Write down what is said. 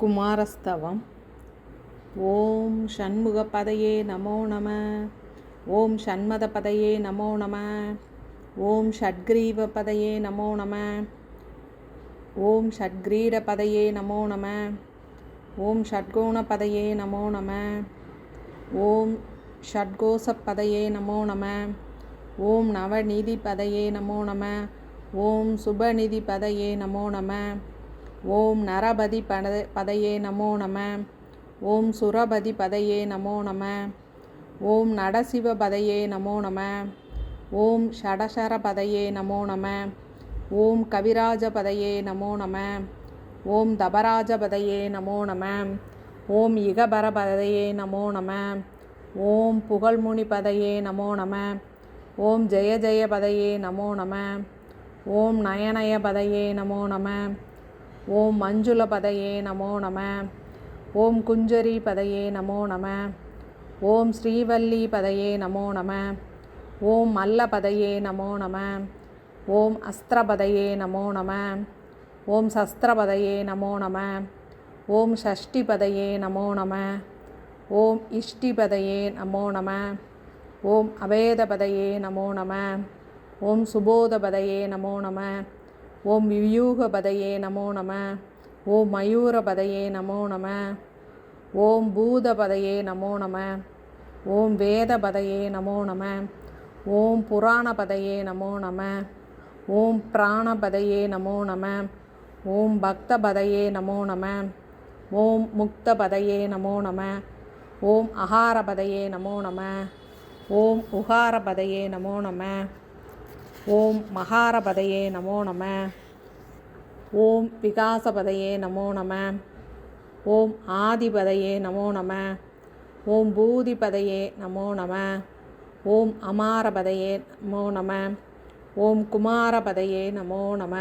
குமாரஸ்தவம். ஓம் ஷண்முகபதையே நமோ நம. ஓம் ஷண்மதபதையே நமோ நம. ஓம் ஷட்கிரீவபதையே நமோ நம. ஓம் ஷட்கிரீடபதையே நமோ நம. ஓம் ஷட்கோணபதையே நமோ நம. ஓம் ஷட்கோசப்பதையே நமோ நம. ஓம் நவநிதிபதையே நமோ நம. ஓம் சுபநிதிபதையே நமோ நம. ஓம் நரபதி பத பதையே நமோ நம ஓம் சுரபதி பதையே நமோ நம ஓம் நடசிவ பதையே நமோ நம ஓம் ஷடசர பதையே நமோ நம ஓம் கவிராஜ பதையே நமோ நம ஓம் தபராஜ பதையே நமோ நம ஓம் இகபர பதையே நமோ நம ஓம் புகழ்முனி பதையே நமோ நம ஓம் ஜெய ஜெய பதையே நமோ நம ஓம் நயனய பதையே நமோ நம ஓம் மஞ்சுள பதையே நமோ நம ஓம் குஞ்சரி பதையே நமோ நம ஓம் ஸ்ரீவல்லி பதையே நமோ நம ஓம் மல்ல பதையே நமோ நம ஓம் அஸ்திரபதையே நமோ நம ஓம் சஸ்திரபதையே நமோ நம ஓம் ஷஷ்டிபதையே நமோ நம ஓம் இஷ்டிபதையே நமோ நம ஓம் அபேதபதையே நமோ நம ஓம் சுபோதபதையே நமோ நம ஓம் வியூகபதையே நமோ நம ஓம் மயூரபதையே நமோ நம ஓம் பூதபதையே நமோ நம ஓம் வேதபதையே நமோ நம ஓம் புராணபதையே நமோ நம ஓம் பிராணபதையே நமோ நம ஓம் பக்தபதையே நமோ நம ஓம் முக்தபதையே நமோ நம ஓம் அகாரபதையே நமோ நம ஓம் உகாரபதையே நமோ நம ஓம் மகாரபதையே நமோ நம. ஓம் விகாசபதையே நமோ நம. ஓம் ஆதிபதையே நமோ நம. ஓம் பூதிபதையே நமோ நம. ஓம் அமாரபதையே நமோ நம. ஓம் குமாரபதையே நமோ நம.